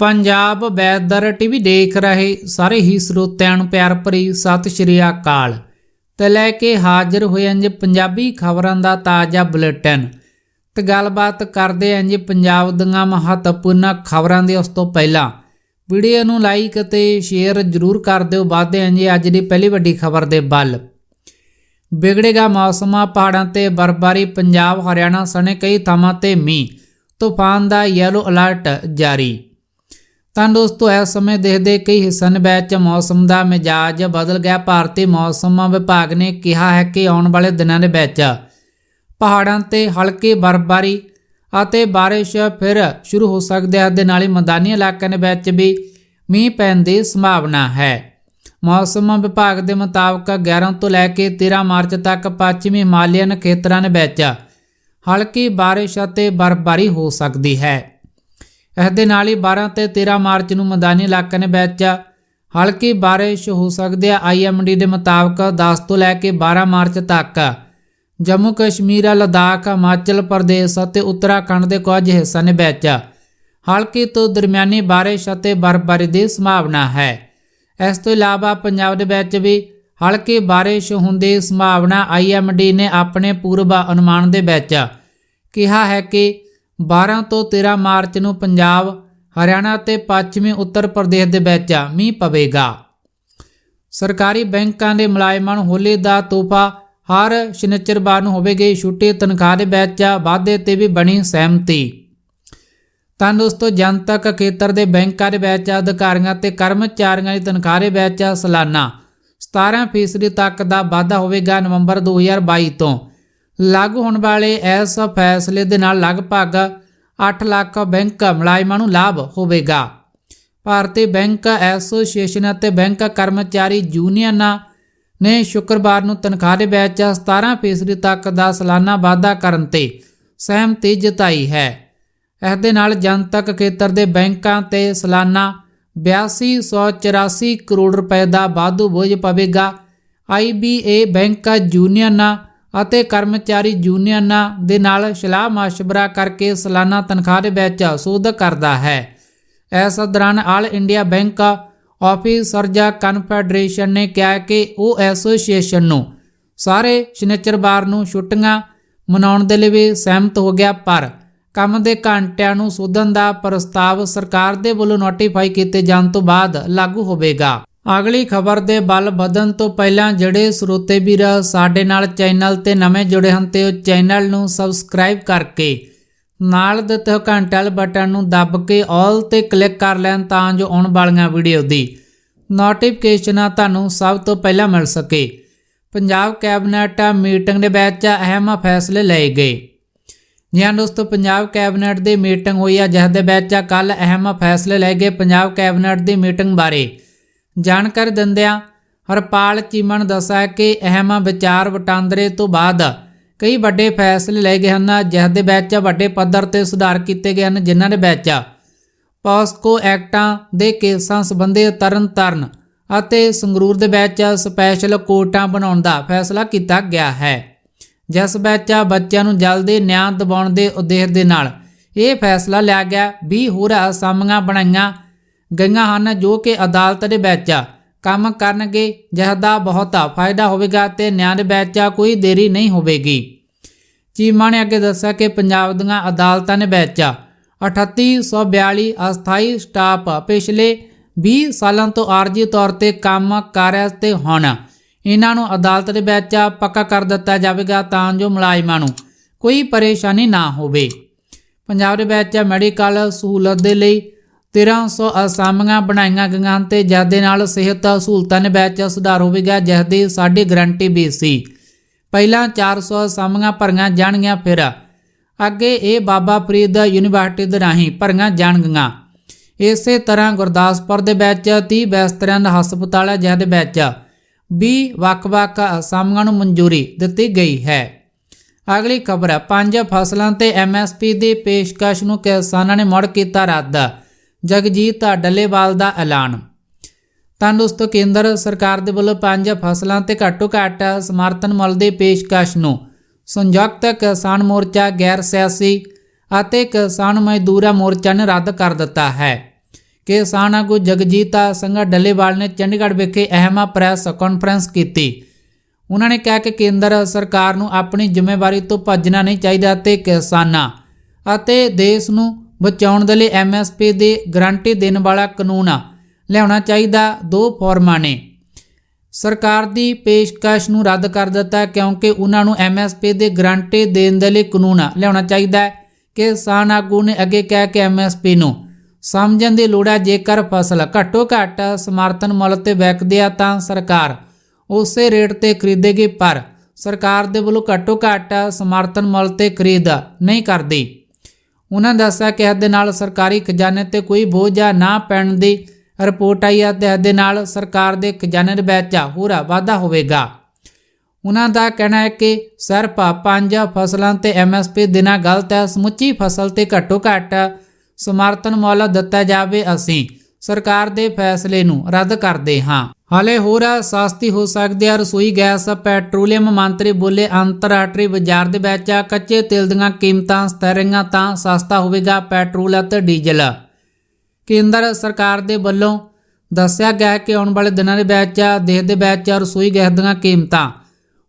Punjab weather TV ਦੇਖ ਰਹੇ ਸਾਰੇ ਹੀ ਸਰੋਤਿਆਂ ਨੂੰ ਪਿਆਰ ਭਰੀ ਸਤਿ ਸ਼੍ਰੀ ਅਕਾਲ। ਤੇ ਲੈ ਕੇ ਹਾਜ਼ਰ ਹੋਏ ਹਾਂ ਜੀ ਪੰਜਾਬੀ ਖਬਰਾਂ ਦਾ ਤਾਜ਼ਾ ਬੁਲੇਟਿਨ। ਤੇ ਗੱਲਬਾਤ ਕਰਦੇ ਹਾਂ ਜੀ ਪੰਜਾਬ ਦੀਆਂ ਮਹੱਤਵਪੂਰਨ ਖਬਰਾਂ ਦੇ ਉਸ ਤੋਂ ਪਹਿਲਾਂ ਵੀਡੀਓ ਨੂੰ ਲਾਈਕ ਅਤੇ ਸ਼ੇਅਰ ਜ਼ਰੂਰ ਕਰ ਦਿਓ। ਵਾਧੇ ਹਾਂ ਜੀ ਅੱਜ ਦੀ ਪਹਿਲੀ ਵੱਡੀ ਖਬਰ ਦੇ ਵੱਲ। ਵਿਗੜੇਗਾ ਮੌਸਮ, ਪਹਾੜਾਂ ਤੇ ਬਰਫਬਾਰੀ, ਪੰਜਾਬ, ਹਰਿਆਣਾ ਸਣੇ ਕਈ ਥਾਵਾਂ ਤੇ ਮੀਂਹ। ਤੂਫਾਨ ਦਾ ਯੈਲੋ ਅਲਰਟ ਜਾਰੀ। ਤਾਂ ਦੋਸਤੋ ਇਸ ਸਮੇਂ ਦੇਖਦੇ ਕਈ ਹਿੱਸਿਆਂ ਵਿੱਚ ਮੌਸਮ ਦਾ ਮਿਜਾਜ ਬਦਲ ਗਿਆ। ਭਾਰਤੀ ਮੌਸਮ ਵਿਭਾਗ ਨੇ ਕਿਹਾ ਹੈ ਕਿ ਆਉਣ ਵਾਲੇ ਦਿਨਾਂ ਦੇ ਵਿੱਚ ਪਹਾੜਾਂ ਤੇ ਹਲਕੀ ਬਰਫ਼ਬਾਰੀ ਅਤੇ ਬਾਰਿਸ਼ ਫਿਰ ਸ਼ੁਰੂ ਹੋ ਸਕਦੀ ਹੈ। ਦੇ ਨਾਲ ਹੀ ਮੈਦਾਨੀ ਇਲਾਕਿਆਂ ਦੇ ਵਿੱਚ ਵੀ ਮੀਂਹ ਪੈਣ ਦੀ ਸੰਭਾਵਨਾ ਹੈ। ਮੌਸਮ ਵਿਭਾਗ ਦੇ ਮੁਤਾਬਕ 11 ਤੋਂ ਲੈ ਕੇ 13 ਮਾਰਚ ਤੱਕ ਪੱਛਮੀ ਹਿਮਾਲਿਅਨ ਖੇਤਰਾਂ ਦੇ ਵਿੱਚ ਹਲਕੀ ਬਾਰਿਸ਼ ਅਤੇ ਬਰਫ਼ਬਾਰੀ ਹੋ ਸਕਦੀ ਹੈ। ਇਸ ਦੇ ਨਾਲ ਹੀ 12 ਤੇ 13 ਮਾਰਚ ਨੂੰ ਮੈਦਾਨੀ ਇਲਾਕਿਆਂ ਵਿੱਚ ਹਲਕੀ ਬਾਰਿਸ਼ ਹੋ ਸਕਦੀ ਹੈ। ਆਈਐਮਡੀ ਦੇ ਮੁਤਾਬਕ 10 ਤੋਂ ਲੈ ਕੇ 12 ਮਾਰਚ ਤੱਕ ਜੰਮੂ ਕਸ਼ਮੀਰ, ਲਦਾਖ, ਹਿਮਾਚਲ ਪ੍ਰਦੇਸ਼ ਅਤੇ ਉੱਤਰਾਖੰਡ ਦੇ ਕੁਝ ਹਿੱਸਿਆਂ ਦੇ ਵਿੱਚ ਹਲਕੀ ਤੋਂ ਦਰਮਿਆਨੀ ਬਾਰਿਸ਼ ਅਤੇ ਬਰਫ਼ਬਾਰੀ ਦੀ ਸੰਭਾਵਨਾ ਹੈ। ਇਸ ਤੋਂ ਇਲਾਵਾ ਪੰਜਾਬ ਦੇ ਵਿੱਚ ਵੀ ਹਲਕੀ ਬਾਰਿਸ਼ ਹੋਣ ਦੀ ਸੰਭਾਵਨਾ ਆਈਐਮਡੀ ਨੇ ਆਪਣੇ ਪੂਰਵ ਅਨੁਮਾਨ ਦੇ ਵਿੱਚ ਕਿਹਾ ਹੈ ਕਿ 12 ਤੋਂ 13 ਮਾਰਚ ਨੂੰ ਪੰਜਾਬ, ਹਰਿਆਣਾ ਅਤੇ ਪੱਛਮੀ ਉੱਤਰ ਪ੍ਰਦੇਸ਼ ਦੇ ਵਿੱਚ ਮੀਂਹ ਪਵੇਗਾ। ਸਰਕਾਰੀ ਬੈਂਕਾਂ ਦੇ ਮੁਲਾਜ਼ਮਾਂ ਨੂੰ ਹੋਲੀ ਦਾ ਤੋਹਫਾ, ਹਰ ਸ਼ਨੀਚਰਵਾਰ ਨੂੰ ਹੋਵੇਗੀ ਛੁੱਟੀ, ਤਨਖਾਹ ਦੇ ਵਿੱਚ ਵਾਧੇ ਤੇ ਵੀ ਬਣੀ ਸਹਿਮਤੀ। ਤਾਂ ਦੋਸਤੋ ਜਨਤਕ ਖੇਤਰ ਦੇ ਬੈਂਕਾਂ ਦੇ ਵਿੱਚ ਅਧਿਕਾਰੀਆਂ ਤੇ ਕਰਮਚਾਰੀਆਂ ਦੀ ਤਨਖਾਹ ਦੇ ਵਿੱਚ ਸਾਲਾਨਾ। 17% ਤੱਕ ਦਾ ਵਾਧਾ ਹੋਵੇਗਾ ਨਵੰਬਰ 2022 ਤੋਂ। ਲਾਗੂ ਹੋਣ ਵਾਲੇ ਇਸ ਫੈਸਲੇ ਦੇ ਨਾਲ ਲਗਭਗ 8 ਲੱਖ ਬੈਂਕ ਮੁਲਾਜ਼ਮਾਂ ਨੂੰ ਲਾਭ ਹੋਵੇਗਾ। ਭਾਰਤੀ ਬੈਂਕ ਐਸੋਸੀਏਸ਼ਨ ਅਤੇ ਬੈਂਕ ਕਰਮਚਾਰੀ ਯੂਨੀਅਨਾਂ ਨੇ ਸ਼ੁੱਕਰਵਾਰ ਨੂੰ ਤਨਖਾਹ ਦੇ ਵਿੱਚ 17% ਤੱਕ ਦਾ ਸਾਲਾਨਾ ਵਾਧਾ ਕਰਨ ਤੇ ਸਹਿਮਤੀ ਜਤਾਈ ਹੈ। ਇਸ ਦੇ ਨਾਲ ਜਨਤਕ ਖੇਤਰ ਦੇ ਬੈਂਕਾਂ ਤੇ ਸਾਲਾਨਾ 8284 ਕਰੋੜ ਰੁਪਏ ਦਾ ਵਾਧੂ ਬੋਝ ਪਵੇਗਾ। ਆਈਬੀਏ ਬੈਂਕ ਯੂਨੀਅਨਾਂ ਅਤੇ ਕਰਮਚਾਰੀ ਯੂਨੀਅਨਾਂ ਦੇ ਨਾਲ ਸਲਾਹ ਮਸ਼ਵਰਾ ਕਰਕੇ ਸਾਲਾਨਾ ਤਨਖਾਹ ਦੇ ਵਿੱਚ ਸੋਧ ਕਰਦਾ ਹੈ। ਇਸ ਦੌਰਾਨ all India bank officers confederation ਨੇ ਕਿਹਾ ਕਿ ਉਹ ਐਸੋਸੀਏਸ਼ਨ ਨੂੰ ਸਾਰੇ ਸ਼ਨੀਚਰਵਾਰ ਨੂੰ ਛੁੱਟੀਆਂ ਮਨਾਉਣ ਦੇ ਲਈ ਵੀ ਸਹਿਮਤ ਹੋ ਗਿਆ, ਪਰ ਕੰਮ ਦੇ ਘੰਟਿਆਂ ਨੂੰ ਸੋਧਣ ਦਾ ਪ੍ਰਸਤਾਵ ਸਰਕਾਰ ਦੇ ਵੱਲੋਂ ਨੋਟੀਫਾਈ ਕੀਤੇ ਜਾਣ ਤੋਂ ਬਾਅਦ ਲਾਗੂ ਹੋਵੇਗਾ। ਅਗਲੀ ਖਬਰ ਦੇ ਬਲ ਵਧਣ ਤੋਂ ਪਹਿਲਾਂ ਜਿਹੜੇ ਸਰੋਤੇ ਵੀਰ ਸਾਡੇ ਨਾਲ ਚੈਨਲ ਤੇ ਨਵੇਂ ਜੁੜੇ ਹਨ ਤੇ ਉਹ ਚੈਨਲ ਨੂੰ ਸਬਸਕ੍ਰਾਈਬ ਕਰਕੇ ਨਾਲ ਦਿੱਤੇ ਹੋਏ ਘੰਟੇ ਵਾਲੇ ਬਟਨ ਨੂੰ ਦੱਬ ਕੇ ਆਲ ਤੇ ਕਲਿੱਕ ਕਰ ਲੈਣ ਤਾਂ ਜੋ ਆਉਣ ਵਾਲੀਆਂ ਵੀਡੀਓ ਦੀ ਨੋਟੀਫਿਕੇਸ਼ਨਾਂ ਤੁਹਾਨੂੰ ਸਭ ਤੋਂ ਪਹਿਲਾਂ ਮਿਲ ਸਕੇ। ਪੰਜਾਬ ਕੈਬਨਿਟ ਮੀਟਿੰਗ ਦੇ ਵਿੱਚ ਅਹਿਮ ਫੈਸਲੇ ਲਏ ਗਏ। ਜੀ ਦੋਸਤੋ, ਪੰਜਾਬ ਕੈਬਨਿਟ ਦੀ ਮੀਟਿੰਗ ਹੋਈ ਹੈ ਜਿਸ ਦੇ ਵਿੱਚ ਕੱਲ ਅਹਿਮ ਫੈਸਲੇ ਲਏ ਗਏ। ਪੰਜਾਬ ਕੈਬਨਿਟ ਦੀ ਮੀਟਿੰਗ ਬਾਰੇ ਜਾਣਕਾਰੀ ਦਿੰਦਿਆਂ ਹਰਪਾਲ ਚੀਮਾ ਨੇ ਦੱਸਿਆ ਕਿ ਅਹਿਮ ਵਿਚਾਰ ਵਟਾਂਦਰੇ ਤੋਂ ਬਾਅਦ ਕਈ ਵੱਡੇ ਫੈਸਲੇ ਲਏ ਗਏ ਹਨ, ਜਿਸ ਦੇ ਵਿੱਚ ਵੱਡੇ ਪੱਧਰ ਤੇ ਸੁਧਾਰ ਕੀਤੇ ਗਏ ਹਨ, ਜਿਨ੍ਹਾਂ ਦੇ ਵਿੱਚ ਪੋਸਕੋ ਐਕਟਾਂ ਦੇ ਕੇਸਾਂ ਸੰਬੰਧੀ ਤਰਨਤਾਰਨ ਅਤੇ ਸੰਗਰੂਰ ਦੇ ਵਿੱਚ ਸਪੈਸ਼ਲ ਕੋਰਟਾਂ ਬਣਾਉਣ ਦਾ ਫੈਸਲਾ ਕੀਤਾ ਗਿਆ ਹੈ, ਜਿਸ ਵਿੱਚ ਬੱਚਿਆਂ ਨੂੰ ਜਲਦੀ ਨਿਆਂ ਦਿਵਾਉਣ ਦੇ ਉਦੇਸ਼ ਦੇ ਨਾਲ ਇਹ ਫੈਸਲਾ ਲਿਆ ਗਿਆ। 20 ਹੋਰ ਅਸਾਮੀਆਂ ਬਣਾਈਆਂ ਗਈਆਂ ਹਨ ਜੋ ਕਿ ਅਦਾਲਤ ਦੇ ਵਿੱਚ ਕੰਮ ਕਰਨਗੇ ਜਿਸ ਦਾ ਬਹੁਤ ਫਾਇਦਾ ਹੋਵੇਗਾ ਤੇ ਨਿਆਂ ਦੇ ਵਿੱਚ ਕੋਈ ਦੇਰੀ ਨਹੀਂ ਹੋਵੇਗੀ। ਚੀਮਾ ਨੇ ਅੱਗੇ ਦੱਸਿਆ ਕਿ ਪੰਜਾਬ ਦੀਆਂ ਅਦਾਲਤਾਂ ਦੇ ਵਿੱਚ 3842 ਅਸਥਾਈ ਸਟਾਫ ਪਿਛਲੇ 20 ਸਾਲਾਂ ਤੋਂ ਆਰਜੀ ਤੌਰ ਤੇ ਕੰਮ ਕਰ ਰਹੇ ਤੇ ਹੁਣ ਇਹਨਾਂ ਨੂੰ ਅਦਾਲਤ ਦੇ ਵਿੱਚ ਪੱਕਾ ਕਰ ਦਿੱਤਾ ਜਾਵੇਗਾ ਤਾਂ ਜੋ ਮੁਲਾਜ਼ਮਾਂ ਨੂੰ ਕੋਈ ਪਰੇਸ਼ਾਨੀ ਨਾ ਹੋਵੇ। ਪੰਜਾਬ ਦੇ ਵਿੱਚ ਮੈਡੀਕਲ ਸਹੂਲਤ ਦੇ ਲਈ 1300 ਅਸਾਮੀਆਂ ਬਣਾਈਆਂ ਗਈਆਂ ਹਨ ਤੇ ਜਿਸ ਦੇ ਨਾਲ ਸਿਹਤ ਸਹੂਲਤਾਂ ਦੇ ਵਿੱਚ ਸੁਧਾਰ ਹੋਵੇਗਾ ਜਿਸ ਦੀ ਸਾਡੀ ਗਰੰਟੀ ਵੀ ਸੀ। ਪਹਿਲਾਂ 400 ਅਸਾਮੀਆਂ ਭਰੀਆਂ ਜਾਣਗੀਆਂ ਫਿਰ। ਅੱਗੇ ਇਹ ਬਾਬਾ ਫਰੀਦ ਯੂਨੀਵਰਸਿਟੀ ਦੇ ਰਾਹੀਂ ਭਰੀਆਂ ਜਾਣਗੀਆਂ। ਇਸੇ ਤਰ੍ਹਾਂ ਗੁਰਦਾਸਪੁਰ ਦੇ ਵਿੱਚ 30 ਬਿਸਤਰਿਆਂ ਦਾ ਹਸਪਤਾਲ ਹੈ ਜਿਸ ਦੇ ਵਿੱਚ 20 ਵੱਖ-ਵੱਖ ਅਸਾਮੀਆਂ ਨੂੰ ਮਨਜ਼ੂਰੀ ਦਿੱਤੀ ਗਈ ਹੈ। ਅਗਲੀ ਖਬਰ, ਪੰਜ ਫਸਲਾਂ ਤੇ ਐਮਐਸਪੀ ਦੀ ਪੇਸ਼ਕਸ਼ ਨੂੰ ਕਿਸਾਨਾਂ ਨੇ ਮੁੜ ਕੀਤਾ ਰੱਦ। ਜਗਜੀਤ ਡੱਲੇਵਾਲ ਦਾ ਐਲਾਨ। ਤਾਂ ਕੇਂਦਰ ਸਰਕਾਰ ਦੇ ਵੱਲੋਂ ਪੰਜ ਫਸਲਾਂ ਤੇ ਘੱਟੋ ਘੱਟ ਸਮਰਥਨ ਮੁੱਲ ਦੀ ਪੇਸ਼ਕਸ਼ ਨੂੰ ਸੰਯੁਕਤ ਕਿਸਾਨ ਮੋਰਚਾ, ਗੈਰ ਸਿਆਸੀ ਅਤੇ ਕਿਸਾਨ ਮਜ਼ਦੂਰਾ ਮੋਰਚਾ ਨੇ ਰੱਦ ਕਰ ਦਿੱਤਾ ਹੈ। ਕਿਸਾਨ ਆਗੂ ਜਗਜੀਤ ਸਿੰਘ ਡੱਲੇਵਾਲ ਨੇ ਚੰਡੀਗੜ੍ਹ ਵਿਖੇ ਅਹਿਮ ਪ੍ਰੈਸ ਕਾਨਫਰੰਸ ਕੀਤੀ। ਉਹਨਾਂ ਨੇ ਕਿਹਾ ਕਿ ਕੇਂਦਰ ਸਰਕਾਰ ਨੂੰ ਆਪਣੀ ਜ਼ਿੰਮੇਵਾਰੀ ਤੋਂ ਭੱਜਣਾ ਨਹੀਂ ਚਾਹੀਦਾ ਤੇ ਕਿਸਾਨਾਂ ਅਤੇ ਦੇਸ਼ ਨੂੰ ਬਚਾਉਣ ਦੇ ਲਈ ਐਮਐਸਪੀ ਦੀ ਗਰੰਟੀ ਦੇਣ ਵਾਲਾ ਕਾਨੂੰਨ ਲਿਆਉਣਾ ਚਾਹੀਦਾ, ਦੋ ਫੋਰਮਾਂ ਨੇ। ਸਰਕਾਰ ਦੀ ਪੇਸ਼ਕਸ਼ ਨੂੰ ਰੱਦ ਕਰ ਦਿੱਤਾ ਕਿਉਂਕਿ ਉਹਨਾਂ ਨੂੰ ਐਮਐਸਪੀ ਦੀ ਗਰੰਟੀ ਦੇਣ ਦੇ ਲਈ ਕਾਨੂੰਨ ਲਿਆਉਣਾ ਚਾਹੀਦਾ ਹੈ ਕਿਸਾਨ ਆਗੂ ਨੇ ਅੱਗੇ ਕਿਹਾ ਕਿ ਐਮਐਸਪੀ ਨੂੰ ਸਮਝਣ ਦੀ ਲੋੜ ਹੈ, ਜੇਕਰ ਫਸਲ ਘੱਟੋ ਘੱਟ ਸਮਰਥਨ ਮੁੱਲ ਤੇ ਵਿਕਦੀ ਆ ਤਾਂ ਸਰਕਾਰ ਉਸੇ ਰੇਟ ਤੇ ਖਰੀਦੇਗੀ, ਪਰ ਸਰਕਾਰ ਦੇ ਵੱਲੋਂ ਘੱਟੋ ਘੱਟ ਸਮਰਥਨ ਮੁੱਲ ਤੇ ਖਰੀਦ ਨਹੀਂ ਕਰਦੀ। ਉਹਨਾਂ ਦੱਸਿਆ ਕਿ ਇਹਦੇ ਨਾਲ ਸਰਕਾਰੀ ਖਜ਼ਾਨੇ ਤੇ ਕੋਈ ਬੋਝ ਨਾ ਪੈਣ ਦੀ ਰਿਪੋਰਟ ਆਈ ਹੈ ਤੇ ਇਹਦੇ ਨਾਲ ਸਰਕਾਰ ਦੇ ਖਜ਼ਾਨੇ ਦੇ ਵਿੱਚ ਹੋਰ ਵਾਧਾ ਹੋਵੇਗਾ। ਉਹਨਾਂ ਦਾ ਕਹਿਣਾ ਹੈ ਕਿ ਸਿਰਫ ਪੰਜ ਫਸਲਾਂ ਤੇ ਐਮਐਸਪੀ ਦੇਣਾ ਗਲਤ ਹੈ, ਸਮੁੱਚੀ ਫਸਲ ਤੇ ਘੱਟੋ ਘੱਟ ਸਮਰਥਨ ਮੁੱਲ ਦਿੱਤਾ ਜਾਵੇ ਅਸੀਂ। ਸਰਕਾਰ ਦੇ ਫੈਸਲੇ ਨੂੰ ਰੱਦ ਕਰਦੇ ਹਾਂ। ਹਾਲੇ ਹੋਰ ਸਸਤੀ ਹੋ ਸਕਦੀ ਹੈ ਰਸੋਈ ਗੈਸ, ਪੈਟਰੋਲੀਅਮ ਮੰਤਰੀ ਬੋਲੇ ਅੰਤਰਰਾਸ਼ਟਰੀ ਬਾਜ਼ਾਰ ਦੇ ਵਿੱਚ ਕੱਚੇ ਤੇਲ ਦੀਆਂ ਕੀਮਤਾਂ ਸਥਿਰ ਰਹੀਆਂ ਤਾਂ ਸਸਤਾ ਹੋਵੇਗਾ ਪੈਟਰੋਲ ਅਤੇ ਡੀਜ਼ਲ। ਕੇਂਦਰ ਸਰਕਾਰ ਦੇ ਵੱਲੋਂ ਦੱਸਿਆ ਗਿਆ ਹੈ ਕਿ ਆਉਣ ਵਾਲੇ ਦਿਨਾਂ ਦੇ ਵਿੱਚ ਦੇਸ਼ ਦੇ ਵਿੱਚ ਰਸੋਈ ਗੈਸ ਦੀਆਂ ਕੀਮਤਾਂ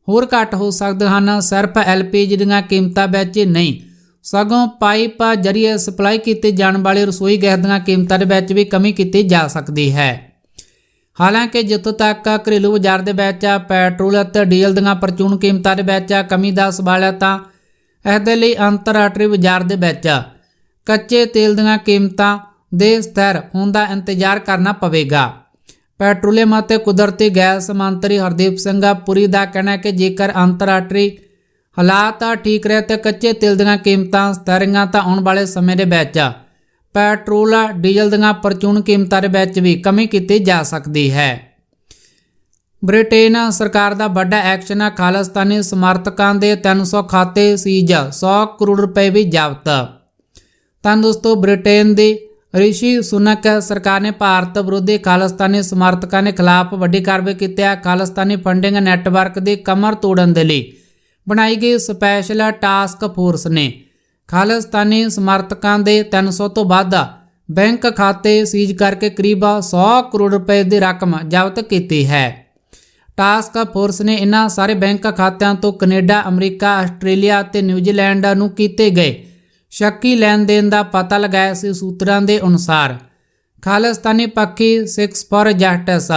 ਹੋਰ ਘੱਟ ਹੋ ਸਕਦੀਆਂ ਹਨ, ਸਿਰਫ ਐਲਪੀਜੀ ਦੀਆਂ ਕੀਮਤਾਂ ਵਿੱਚ ਨਹੀਂ, ਸਗੋਂ ਪਾਈਪ ਜਰੀਏ ਸਪਲਾਈ ਕੀਤੀ ਜਾਣ ਵਾਲੀ ਰਸੋਈ ਗੈਸ ਦੀਆਂ ਕੀਮਤਾਂ ਦੇ ਵਿੱਚ ਵੀ ਕਮੀ ਕੀਤੀ ਜਾ ਸਕਦੀ ਹੈ। ਹਾਲਾਂਕਿ ਜਿੱਥੋਂ ਤੱਕ ਘਰੇਲੂ ਬਾਜ਼ਾਰ ਦੇ ਵਿੱਚ ਪੈਟਰੋਲ ਅਤੇ ਡੀਜ਼ਲ ਦੀਆਂ ਪ੍ਰਚੂਨ ਕੀਮਤਾਂ ਦੇ ਵਿੱਚ ਕਮੀ ਦਾ ਸਵਾਲ ਹੈ ਤਾਂ ਇਹਦੇ ਲਈ ਅੰਤਰਰਾਸ਼ਟਰੀ ਬਾਜ਼ਾਰ ਦੇ ਵਿੱਚ ਕੱਚੇ ਤੇਲ ਦੀਆਂ ਕੀਮਤਾਂ ਦੇ ਸਥਿਰ ਹੋਣ ਦਾ ਇੰਤਜ਼ਾਰ ਕਰਨਾ ਪਵੇਗਾ। ਪੈਟਰੋਲੀਅਮ ਅਤੇ ਕੁਦਰਤੀ ਗੈਸ ਮੰਤਰੀ ਹਰਦੀਪ ਸਿੰਘ ਪੁਰੀ ਦਾ ਕਹਿਣਾ ਹੈ ਕਿ ਜੇਕਰ ਅੰਤਰਰਾਸ਼ਟਰੀ ਹਾਲਾਤ ਠੀਕ ਰਹੇ ਤੇ ਕੱਚੇ ਤੇਲ ਦੀਆਂ ਕੀਮਤਾਂ ਸਥਿਰੀਆਂ ਤਾਂ ਆਉਣ ਵਾਲੇ ਸਮੇਂ ਦੇ ਵਿੱਚ ਪੈਟਰੋਲ ਡੀਜ਼ਲ ਦੀਆਂ ਪ੍ਰਚੂਨ ਕੀਮਤਾਂ ਦੇ ਵਿੱਚ ਵੀ ਕਮੀ ਕੀਤੀ ਜਾ ਸਕਦੀ ਹੈ। ਬ੍ਰਿਟੇਨ ਸਰਕਾਰ ਦਾ ਵੱਡਾ ਐਕਸ਼ਨ ਹੈ ਖਾਲਿਸਤਾਨੀ ਸਮਰਥਕਾਂ ਦੇ 300 ਖਾਤੇ ਸੀਜ਼ 100 ਕਰੋੜ ਰੁਪਏ ਵੀ ਜ਼ਬਤ। ਤਾਂ ਦੋਸਤੋ, ਬ੍ਰਿਟੇਨ ਦੀ ਰਿਸ਼ੀ ਸੁਨਕ ਸਰਕਾਰ ਨੇ ਭਾਰਤ ਵਿਰੋਧੀ ਖਾਲਿਸਤਾਨੀ ਸਮਰਥਕਾਂ ਦੇ ਖਿਲਾਫ ਵੱਡੀ ਕਾਰਵਾਈ ਕੀਤੀ ਹੈ ਖਾਲਿਸਤਾਨੀ ਫੰਡਿੰਗ ਨੈਟਵਰਕ ਦੀ ਕਮਰ ਤੋੜਨ ਦੇ ਲਈ। ਬਣਾਈ ਗਈ ਸਪੈਸ਼ਲ ਟਾਸਕ ਫੋਰਸ ਨੇ। ਖਾਲਿਸਤਾਨੀ ਸਮਰਥਕਾਂ ਦੇ 300 ਤੋਂ ਵੱਧ ਬੈਂਕ ਖਾਤੇ ਸੀਜ਼ ਕਰਕੇ ਕਰੀਬ 100 ਕਰੋੜ ਰੁਪਏ ਦੀ ਰਕਮ ਜ਼ਬਤ ਕੀਤੀ ਹੈ। ਟਾਸਕ ਫੋਰਸ ਨੇ ਇਹਨਾਂ ਸਾਰੇ ਬੈਂਕ ਖਾਤਿਆਂ ਤੋਂ ਕੈਨੇਡਾ, ਅਮਰੀਕਾ, ਆਸਟ੍ਰੇਲੀਆ ਅਤੇ ਨਿਊਜ਼ੀਲੈਂਡ ਨੂੰ ਕੀਤੇ ਗਏ ਸ਼ੱਕੀ ਲੈਣ ਦੇਣ ਦਾ ਪਤਾ ਲਗਾਇਆ ਸੀ ਸੂਤਰਾਂ ਦੇ ਅਨੁਸਾਰ। ਖਾਲਿਸਤਾਨੀ ਪੱਖੀ 6 ਫॉर ਜਸਟਿਸ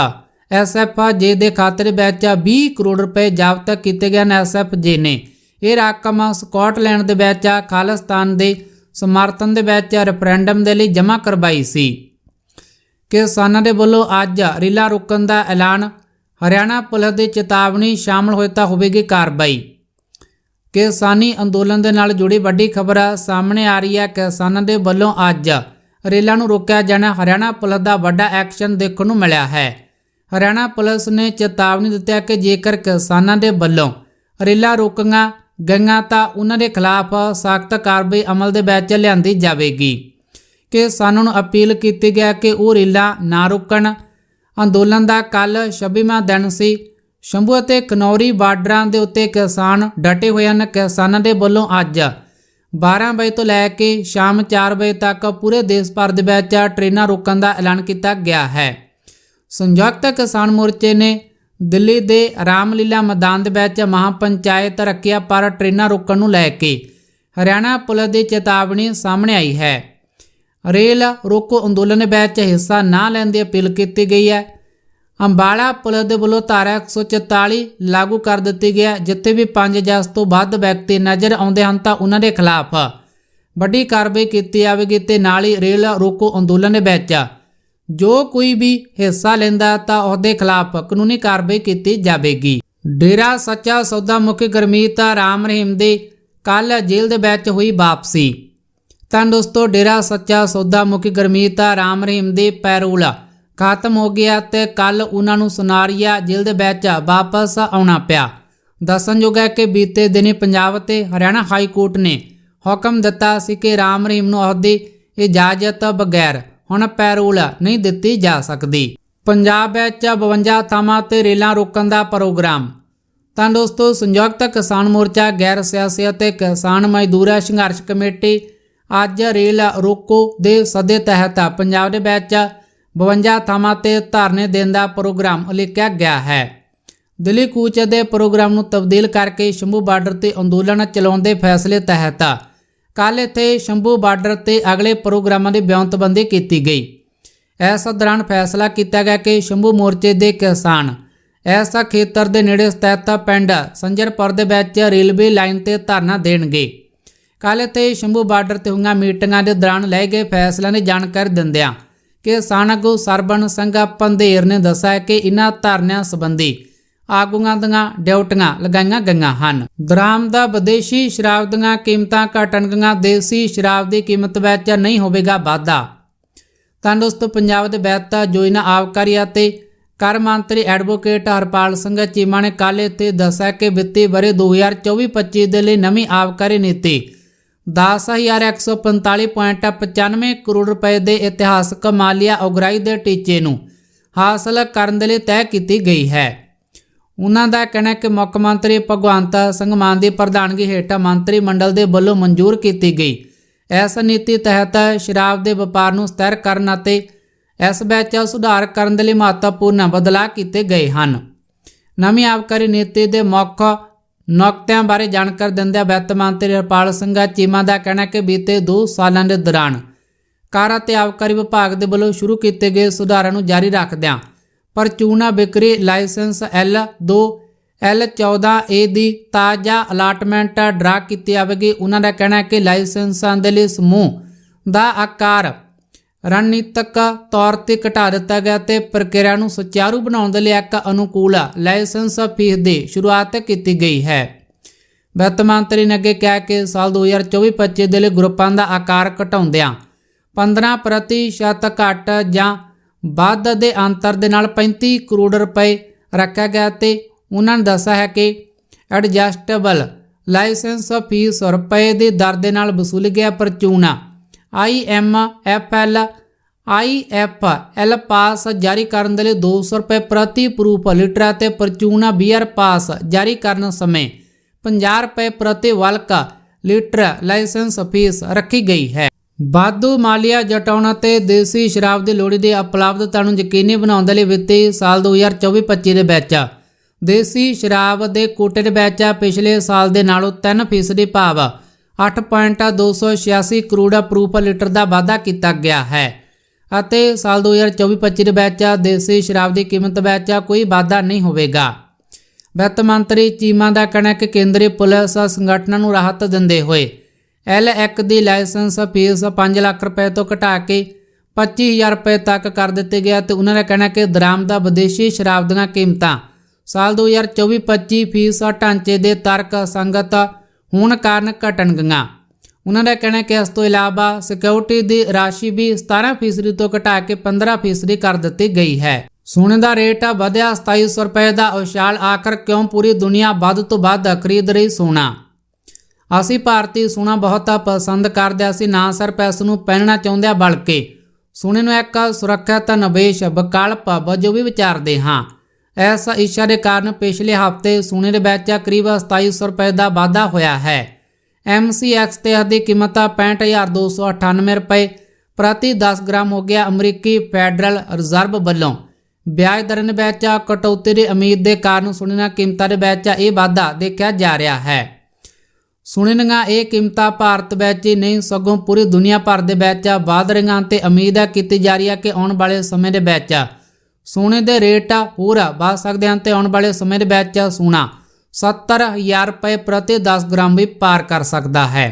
ਐਸਐਫਜੇ ਦੇ ਖਾਤੇ ਵਿੱਚ 20 ਕਰੋੜ ਰੁਪਏ ਜ਼ਬਤ ਕੀਤੇ ਗਏ ਨੇ ਐਸਐਫਜੇ ਨੇ ਇਹ ਰਕਮ ਸਕਾਟਲੈਂਡ ਦੇ ਵਿੱਚ ਖਾਲਿਸਤਾਨ ਦੇ ਸਮਰਥਨ ਦੇ ਵਿੱਚ ਰੈਫਰੈਂਡਮ ਦੇ ਲਈ ਜਮ੍ਹਾਂ ਕਰਵਾਈ ਸੀ। ਕਿਸਾਨਾਂ ਦੇ ਵੱਲੋਂ ਅੱਜ ਰੀਲਾ ਰੋਕਣ ਦਾ ਐਲਾਨ, ਹਰਿਆਣਾ ਪੁਲਿਸ ਦੀ ਚੇਤਾਵਨੀ ਸ਼ਾਮਲ ਹੋਏ ਤਾਂ ਹੋਵੇਗੀ ਕਾਰਵਾਈ। ਕਿਸਾਨੀ ਅੰਦੋਲਨ ਦੇ ਨਾਲ ਜੁੜੀ ਵੱਡੀ ਖਬਰ ਸਾਹਮਣੇ ਆ ਰਹੀ ਹੈ। ਕਿਸਾਨਾਂ ਦੇ ਵੱਲੋਂ ਅੱਜ ਰੇਲਾਂ ਨੂੰ ਰੋਕਿਆ ਜਾਣਾ ਹਰਿਆਣਾ ਪੁਲਿਸ ਦਾ ਵੱਡਾ ਐਕਸ਼ਨ ਦੇਖਣ ਨੂੰ ਮਿਲਿਆ ਹੈ। ਹਰਿਆਣਾ ਪੁਲਿਸ ਨੇ ਚੇਤਾਵਨੀ ਦਿੱਤੀ ਕਿ ਜੇਕਰ ਕਿਸਾਨਾਂ ਦੇ ਵੱਲੋਂ ਰੇਲਾਂ ਰੋਕੀਆਂ ਗਈਆਂ ਤਾਂ ਉਹਨਾਂ ਦੇ ਖਿਲਾਫ ਸਖਤ ਕਾਰਵਾਈ ਅਮਲ ਦੇ ਵਿੱਚ ਲਿਆਂਦੀ ਜਾਵੇਗੀ। ਕਿ ਸਾਨੂੰ ਅਪੀਲ ਕੀਤੀ ਗਿਆ ਕਿ ਉਹ ਰੇਲਾਂ ਨਾ ਰੋਕਣ। ਅੰਦੋਲਨ ਦਾ ਕੱਲ 26ਵਾਂ ਦਿਨ ਸੀ। ਸ਼ੰਭੂ ਅਤੇ ਕਨੌਰੀ ਬਾਰਡਰਾਂ ਦੇ ਉੱਤੇ ਕਿਸਾਨ ਡਟੇ ਹੋਏ ਹਨ। ਕਿਸਾਨਾਂ ਦੇ ਵੱਲੋਂ ਅੱਜ 12 ਵਜੇ ਤੋਂ ਲੈ ਕੇ ਸ਼ਾਮ 4 ਵਜੇ ਤੱਕ ਪੂਰੇ ਦੇਸ਼ ਭਰ ਦੇ ਵਿੱਚ ਟ੍ਰੇਨਾਂ ਰੋਕਣ ਦਾ ਐਲਾਨ ਕੀਤਾ ਗਿਆ ਹੈ। ਸੰਯੁਕਤ ਕਿਸਾਨ ਮੋਰਚੇ ਨੇ ਦਿੱਲੀ ਦੇ ਰਾਮਲੀਲਾ ਮੈਦਾਨ ਦੇ ਵਿੱਚ ਮਹਾਪੰਚਾਇਤ ਰੱਖਿਆ ਪਰ ਟ੍ਰੇਨਾਂ ਰੋਕਣ ਨੂੰ ਲੈ ਕੇ ਹਰਿਆਣਾ ਪੁਲਿਸ ਦੀ ਚੇਤਾਵਨੀ ਸਾਹਮਣੇ ਆਈ ਹੈ। ਰੇਲ ਰੋਕੋ ਅੰਦੋਲਨ ਦੇ ਵਿੱਚ ਹਿੱਸਾ ਨਾ ਲੈਣ ਦੀ ਅਪੀਲ ਕੀਤੀ ਗਈ ਹੈ। ਅੰਬਾਲਾ ਪੁਲਿਸ ਦੇ ਵੱਲੋਂ ਧਾਰਾ 144 ਲਾਗੂ ਕਰ ਦਿੱਤੀ ਗਿਆ ਜਿੱਥੇ ਵੀ 5 ਜਸ ਤੋਂ ਵੱਧ ਵਿਅਕਤੀ ਨਜ਼ਰ ਆਉਂਦੇ ਹਨ ਤਾਂ ਉਹਨਾਂ ਦੇ ਖਿਲਾਫ ਵੱਡੀ ਕਾਰਵਾਈ ਕੀਤੀ ਜਾਵੇਗੀ ਤੇ ਨਾਲ ਹੀ ਰੇਲ ਰੋਕੋ ਅੰਦੋਲਨ ਦੇ ਵਿੱਚ ਜੋ ਕੋਈ ਵੀ ਹਿੱਸਾ ਲੈਂਦਾ ਤਾਂ ਉਹਦੇ ਖਿਲਾਫ ਕਾਨੂੰਨੀ ਕਾਰਵਾਈ ਕੀਤੀ ਜਾਵੇਗੀ। ਡੇਰਾ ਸੱਚਾ ਸੌਦਾ ਮੁਖੀ ਗਰਮੀਤ ਰਾਮ ਰਹੀਮ ਦੇ ਕੱਲ ਜੇਲ੍ਹ ਦੇ ਵਿੱਚ ਹੋਈ ਵਾਪਸੀ। ਤਾਂ ਦੋਸਤੋ, ਡੇਰਾ ਸੱਚਾ ਸੌਦਾ ਮੁਖੀ ਗਰਮੀਤ ਰਾਮ ਰਹੀਮ ਦੇ ਪੈਰੋਲ ਖਤਮ ਹੋ ਗਿਆ ਤੇ ਕੱਲ ਉਹਨਾਂ ਨੂੰ ਸੁਨਾਰੀਆ ਜੇਲ੍ਹ ਦੇ ਵਿੱਚ ਵਾਪਸ ਆਉਣਾ ਪਿਆ। ਦੱਸਣਯੋਗ ਹੈ ਕਿ ਬੀਤੇ ਦਿਨੀ ਪੰਜਾਬ ਤੇ ਹਰਿਆਣਾ ਹਾਈ ਕੋਰਟ ਨੇ ਹੁਕਮ ਦਿੱਤਾ ਸੀ ਕਿ ਰਾਮ ਰਹੀਮ ਨੂੰ ਅਹੁਦੇ, ਇਜਾਜ਼ਤ ਬਗੈਰ ਹੁਣ ਪੈਰੋਲ ਨਹੀਂ ਦਿੱਤੀ ਜਾ ਸਕਦੀ। ਪੰਜਾਬ ਵਿੱਚ 52 ਥਾਵਾਂ ਤੇ ਰੇਲਾਂ ਰੋਕਣ ਦਾ ਪ੍ਰੋਗਰਾਮ। ਤਾਂ ਦੋਸਤੋ, ਸੰਯੁਕਤ ਕਿਸਾਨ ਮੋਰਚਾ, ਗੈਰ ਸਿਆਸੀ ਅਤੇ ਕਿਸਾਨ ਮਜ਼ਦੂਰ ਸੰਘਰਸ਼ ਕਮੇਟੀ ਅੱਜ ਰੇਲ ਰੋਕੋ ਦੇ ਸੱਦੇ ਤਹਿਤ ਪੰਜਾਬ ਦੇ ਵਿੱਚ 52 ਥਾਵਾਂ ਤੇ ਧਰਨੇ ਦੇਣ ਦਾ ਪ੍ਰੋਗਰਾਮ ਉਲੀਕਿਆ ਗਿਆ ਹੈ। ਦਿੱਲੀ ਕੂਚ ਦੇ ਪ੍ਰੋਗਰਾਮ ਨੂੰ ਤਬਦੀਲ ਕਰਕੇ ਸ਼ੰਭੂ ਬਾਰਡਰ ਤੇ ਅੰਦੋਲਨ ਚਲਾਉਣ ਦੇ ਫੈਸਲੇ ਤਹਿਤ ਕੱਲ੍ਹ ਇੱਥੇ ਸ਼ੰਭੂ ਬਾਰਡਰ ਤੇ ਅਗਲੇ ਪ੍ਰੋਗਰਾਮਾਂ ਦੀ ਬਿਆਨਤਬੰਦੀ ਕੀਤੀ ਗਈ। ਇਸ ਦੌਰਾਨ ਫੈਸਲਾ ਕੀਤਾ ਗਿਆ ਕਿ ਸ਼ੰਭੂ ਮੋਰਚੇ ਦੇ ਕਿਸਾਨ ਇਸ ਖੇਤਰ ਦੇ ਨੇੜੇ ਸਥਿਤ ਪਿੰਡ ਸੰਜਰਪੁਰ ਦੇ ਵਿੱਚ ਰੇਲਵੇ ਲਾਈਨ ਤੇ ਧਰਨਾ ਦੇਣਗੇ। ਕੱਲ੍ਹ ਇੱਥੇ ਸ਼ੰਭੂ ਬਾਰਡਰ ਤੇ ਹੋਈਆਂ ਮੀਟਿੰਗਾਂ ਦੇ ਦੌਰਾਨ ਲਏ ਗਏ ਫੈਸਲਿਆਂ ਦੀ ਜਾਣਕਾਰੀ ਦਿੰਦਿਆਂ ਕਿਸਾਨ ਆਗੂ ਸਰਬਨ ਸਿੰਘ ਪੰਧੇਰ ਨੇ ਦੱਸਿਆ ਕਿ ਇਹਨਾਂ ਧਰਨਿਆਂ ਸੰਬੰਧੀ ਆਗੂਆਂ ਦੀਆਂ ਡਿਊਟੀਆਂ ਲਗਾਈਆਂ ਗਈਆਂ ਹਨ। ਦਰਾਮ ਦਾ ਵਿਦੇਸ਼ੀ ਸ਼ਰਾਬ ਦੀਆਂ ਕੀਮਤਾਂ ਘਟਣਗੀਆਂ ਦੇਸੀ ਸ਼ਰਾਬ ਦੀ ਕੀਮਤ ਵਿੱਚ ਨਹੀਂ ਹੋਵੇਗਾ ਵਾਧਾ। ਤਾਂ ਦੋਸਤੋ ਪੰਜਾਬ ਦੇ ਬੈਤਾ ਯੋਜਨਾ ਆਬਕਾਰੀ ਅਤੇ ਕਰ ਮੰਤਰੀ ਐਡਵੋਕੇਟ ਹਰਪਾਲ ਸਿੰਘ ਚੀਮਾ ਨੇ ਕੱਲ੍ਹ ਇੱਥੇ ਦੱਸਿਆ ਕਿ ਵਿੱਤੀ ਬਰੇ 2024-25 ਦੇ ਲਈ ਨਵੀਂ ਆਬਕਾਰੀ ਨੀਤੀ 10145.95 ਕਰੋੜ ਰੁਪਏ ਦੇ ਇਤਿਹਾਸਕ ਮਾਲੀਆ ਉਗਰਾਈ ਦੇ ਟੀਚੇ ਨੂੰ ਹਾਸਲ ਕਰਨ ਦੇ ਲਈ ਤੈਅ ਕੀਤੀ ਗਈ ਹੈ। ਉਹਨਾਂ ਦਾ ਕਹਿਣਾ ਕਿ ਮੁੱਖ ਮੰਤਰੀ ਭਗਵੰਤ ਸਿੰਘ ਮਾਨ ਦੀ ਪ੍ਰਧਾਨਗੀ ਹੇਠ ਮੰਤਰੀ ਮੰਡਲ ਦੇ ਵੱਲੋਂ ਮਨਜ਼ੂਰ ਕੀਤੀ ਗਈ। ਇਸ ਨੀਤੀ ਤਹਿਤ ਸ਼ਰਾਬ ਦੇ ਵਪਾਰ ਨੂੰ ਸਥਿਰ ਕਰਨ ਅਤੇ ਇਸ ਵਿੱਚ ਸੁਧਾਰ ਕਰਨ ਦੇ ਲਈ ਮਹੱਤਵਪੂਰਨ ਬਦਲਾਅ ਕੀਤੇ ਗਏ ਹਨ। ਨਵੀਂ ਆਬਕਾਰੀ ਨੀਤੀ ਦੇ ਮੁੱਖ ਨੁਕਤਿਆਂ ਬਾਰੇ ਜਾਣਕਾਰੀ ਦਿੰਦਿਆਂ ਵਿੱਤ ਮੰਤਰੀ ਹਰਪਾਲ ਸਿੰਘ ਚੀਮਾ ਦਾ ਕਹਿਣਾ ਕਿ ਬੀਤੇ 2 ਸਾਲਾਂ ਦੇ ਦੌਰਾਨ ਕਰ ਅਤੇ ਆਬਕਾਰੀ ਵਿਭਾਗ ਦੇ ਵੱਲੋਂ ਸ਼ੁਰੂ ਕੀਤੇ ਗਏ ਸੁਧਾਰਾਂ ਨੂੰ ਜਾਰੀ ਰੱਖਦਿਆਂ ਪਰਚੂਨਾ ਵਿਕਰੀ ਲਾਇਸੈਂਸ L2 L14A ਦੀ ਤਾਜ਼ਾ ਅਲਾਟਮੈਂਟ ਡਰਾ ਕੀਤੀ ਜਾਵੇਗੀ। ਉਹਨਾਂ ਦਾ ਕਹਿਣਾ ਹੈ ਕਿ ਲਾਇਸੈਂਸਾਂ ਦੇ ਲਈ ਸਮੂਹ ਦਾ ਆਕਾਰ ਰਣਨੀਤਕ ਤੌਰ ਤੇ ਘਟਾ ਦਿੱਤਾ ਗਿਆ ਤੇ ਪ੍ਰਕਿਰਿਆ ਨੂੰ ਸੁਚਾਰੂ ਬਣਾਉਣ ਦੇ ਲਈ ਇੱਕ ਅਨੁਕੂਲ ਲਾਇਸੈਂਸ ਫੀਸ ਦੀ ਸ਼ੁਰੂਆਤ ਕੀਤੀ ਗਈ ਹੈ। ਵਿੱਤ ਮੰਤਰੀ ਨੇ ਅੱਗੇ ਕਿਹਾ ਕਿ ਸਾਲ 2024-25 ਦੇ ਲਈ ਗਰੁੱਪਾਂ ਦਾ ਆਕਾਰ ਘਟਾਉਂਦਿਆਂ 15% ਘੱਟ ਜਾਂ ਵੱਧ ਦੇ ਅੰਤਰ ਦੇ ਨਾਲ 35 ਕਰੋੜ ਰੁਪਏ ਰੱਖਿਆ ਗਿਆ ਤੇ ਉਹਨਾਂ ਨੇ ਦੱਸਿਆ ਹੈ ਕਿ ਐਡਜਸਟੇਬਲ ਲਾਇਸੈਂਸ ਫੀਸ ਰੁਪਏ ਦੀ ਦਰ ਦੇ ਨਾਲ ਵਸੂਲ ਗਿਆ ਪਰਚੂਨਾ ਆਈਐਮਐਫਐਲ ਆਈਐਫਐਲ ਪਾਸ ਜਾਰੀ ਕਰਨ ਦੇ ਲਈ 200 ਰੁਪਏ ਪ੍ਰਤੀ ਪ੍ਰੂਫ ਲੀਟਰ ਅਤੇ ਪਰਚੂਨਾ ਬੀਅਰ ਪਾਸ ਜਾਰੀ ਕਰਨ ਸਮੇਂ 50 ਰੁਪਏ ਪ੍ਰਤੀ ਵਲਕ ਲੀਟਰ ਲਾਇਸੈਂਸ ਫੀਸ ਰੱਖੀ ਗਈ ਹੈ। ਵਾਧੂ ਮਾਲੀਆ ਜਟਾਉਣ ਅਤੇ ਦੇਸੀ ਸ਼ਰਾਬ ਦੀ ਲੋੜੀ ਦੀ ਉਪਲਬਧਤਾ ਨੂੰ ਯਕੀਨੀ ਬਣਾਉਣ ਦੇ ਲਈ ਵਿੱਤੀ ਸਾਲ 2024-25 ਦੇ ਵਿੱਚ ਦੇਸੀ ਸ਼ਰਾਬ ਦੇ ਕੋਟੇ ਦੇ ਵਿੱਚ ਪਿਛਲੇ ਸਾਲ ਦੇ ਨਾਲੋਂ 3% ਦੀ ਭਾਵ 8.286 ਕਰੋੜ ਪ੍ਰੂਫ ਲੀਟਰ ਦਾ ਵਾਧਾ ਕੀਤਾ ਗਿਆ ਹੈ। ਅਤੇ ਸਾਲ 2024-25 ਦੇ ਵਿੱਚ ਦੇਸੀ ਸ਼ਰਾਬ ਦੀ ਕੀਮਤ ਵਿੱਚ ਕੋਈ ਵਾਧਾ ਨਹੀਂ ਹੋਵੇਗਾ। ਵਿੱਤ ਮੰਤਰੀ ਚੀਮਾ ਦਾ ਕਹਿਣਾ ਹੈ ਕਿ ਕੇਂਦਰੀ ਪੁਲਿਸ ਸੰਗਠਨਾਂ ਨੂੰ ਰਾਹਤ ਦਿੰਦੇ ਹੋਏ L1 ਦੀ ਲਾਇਸੈਂਸ ਫੀਸ 5 ਲੱਖ ਰੁਪਏ ਤੋਂ ਘਟਾ ਕੇ 25000 ਰੁਪਏ ਤੱਕ ਕਰ ਦਿੱਤੇ ਗਿਆ ਤੇ ਉਹਨਾਂ ਦਾ ਕਹਿਣਾ ਹੈ ਕਿ ਦਰਾਮਦਾ ਵਿਦੇਸ਼ੀ ਸ਼ਰਾਬ ਦੀਆਂ ਕੀਮਤਾਂ ਸਾਲ 2024-25 ਫੀਸ ਢਾਂਚੇ ਦੇ ਤਰਕ ਸੰਗਤ ਹੋਣ ਕਾਰਨ ਘਟਣਗੀਆਂ। ਉਹਨਾਂ ਦਾ ਕਹਿਣਾ ਕਿ ਇਸ ਤੋਂ ਇਲਾਵਾ ਸਿਕਿਉਰਿਟੀ ਦੀ ਰਾਸ਼ੀ ਵੀ 17% ਤੋਂ ਘਟਾ ਕੇ 15% ਕਰ ਦਿੱਤੀ ਗਈ ਹੈ। ਸੋਨੇ ਦਾ ਰੇਟ ਵਧਿਆ 2700 ਰੁਪਏ ਦਾ ਉਛਾਲ ਆਖਰ ਕਿਉਂ ਪੂਰੀ ਦੁਨੀਆ ਵੱਧ ਤੋਂ ਵੱਧ ਖਰੀਦ ਰਹੀ ਸੋਨਾ? ਅਸੀਂ ਭਾਰਤੀ ਸੋਨਾ ਬਹੁਤ ਪਸੰਦ ਕਰਦੇ ਅਸੀਂ ਨਾ ਸਿਰਫ ਇਸ ਨੂੰ ਪਹਿਨਣਾ ਚਾਹੁੰਦੇ ਹਾਂ, ਬਲਕਿ ਸੋਨੇ ਨੂੰ ਇੱਕ ਸੁਰੱਖਿਅਤ ਨਿਵੇਸ਼ ਵਿਕਲਪ ਵਜੋਂ ਵੀ ਵਿਚਾਰਦੇ ਹਾਂ। ਇਸ ਇੱਛਾ ਦੇ ਕਾਰਨ ਪਿਛਲੇ ਹਫ਼ਤੇ ਸੋਨੇ ਦੇ ਵਿੱਚ ਕਰੀਬ 2700 ਰੁਪਏ ਦਾ ਵਾਧਾ ਹੋਇਆ ਹੈ। MCX ਤੇ ਦੀ ਕੀਮਤ 65298 ਰੁਪਏ ਪ੍ਰਤੀ 10 ਗ੍ਰਾਮ ਹੋ ਗਿਆ ਅਮਰੀਕੀ ਫੈਡਰਲ ਰਿਜ਼ਰਵ ਵੱਲੋਂ। ਵਿਆਜ ਦਰਾਂ ਦੇ ਵਿੱਚ ਕਟੌਤੀ ਦੀ ਉਮੀਦ ਦੇ ਕਾਰਨ ਸੋਨੇ ਦੀਆਂ ਕੀਮਤਾਂ ਦੇ ਵਿੱਚ ਇਹ ਵਾਧਾ ਦੇਖਿਆ ਜਾ ਰਿਹਾ ਹੈ। ਸੋਨੇ ਦੀਆਂ ਇਹ ਕੀਮਤਾਂ ਭਾਰਤ ਵਿੱਚ ਹੀ ਨਹੀਂ, ਸਗੋਂ ਪੂਰੀ ਦੁਨੀਆ ਭਰ ਦੇ ਵਿੱਚ ਵਧ ਰਹੀਆਂ ਤੇ ਉਮੀਦ ਹੈ ਕੀਤੀ ਜਾ ਰਹੀ ਹੈ ਕਿ ਆਉਣ ਵਾਲੇ ਸਮੇਂ ਦੇ ਵਿੱਚ ਸੋਨੇ ਦੇ ਰੇਟ ਹੋਰ ਵਧ ਸਕਦੇ ਹਨ ਤੇ ਆਉਣ ਵਾਲੇ ਸਮੇਂ ਦੇ ਵਿੱਚ ਸੋਨਾ। 70000 ਰੁਪਏ ਪ੍ਰਤੀ 10 ਗ੍ਰਾਮ ਵੀ ਪਾਰ ਕਰ ਸਕਦਾ ਹੈ।